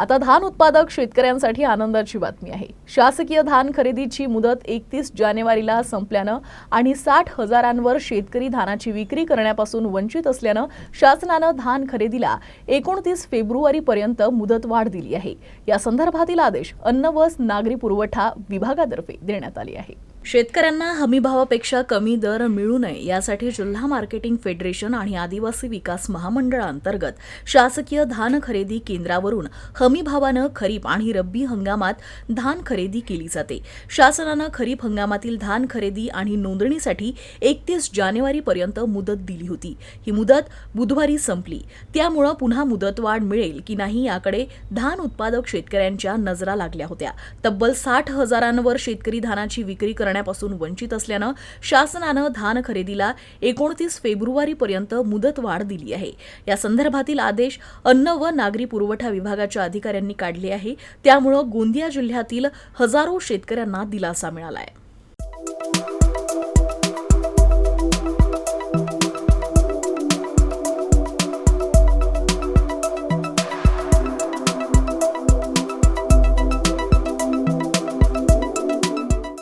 आता धान उत्पादक शेतकऱ्यांसाठी आनंदाची बातमी आहे. शासकीय धान खरेदीची मुदत एकतीस जानेवारीला संपल्यानं आणि साठ हजारांवर शेतकरी धानाची विक्री करण्यापासून वंचित असल्यानं शासनानं धान खरेदीला एकोणतीस फेब्रुवारीपर्यंत मुदतवाढ दिली आहे. या संदर्भातील आदेश अन्न व नागरी पुरवठा विभागातर्फे देण्यात आले आहे. शेतकऱ्यांना हमीभावापेक्षा कमी दर मिळू नये यासाठी जिल्हा मार्केटिंग फेडरेशन आणि आदिवासी विकास महामंडळाअंतर्गत शासकीय धान खरेदी केंद्रावरून हमीभावानं खरीप आणि रब्बी हंगामात धान खरेदी केली जाते. शासनानं खरीप हंगामातील धान खरेदी आणि नोंदणीसाठी एकतीस जानेवारीपर्यंत मुदत दिली होती. ही मुदत बुधवारी संपली. त्यामुळं पुन्हा मुदतवाढ मिळेल की नाही याकडे धान उत्पादक शेतकऱ्यांच्या नजरा लागल्या होत्या. तब्बल साठ हजारांवर शेतकरी धानाची विक्री करण्यापासून वंचित असल्यानं शासनानं धान खरेदीला एकोणतीस फेब्रुवारीपर्यंत मुदतवाढ दिली आहे. या संदर्भातील आदेश अन्न व नागरी पुरवठा विभागाच्या अधिकाऱ्यांनी काढले आहे. त्यामुळं गोंदिया जिल्ह्यातील हजारो शेतकऱ्यांना दिलासा मिळाला आहे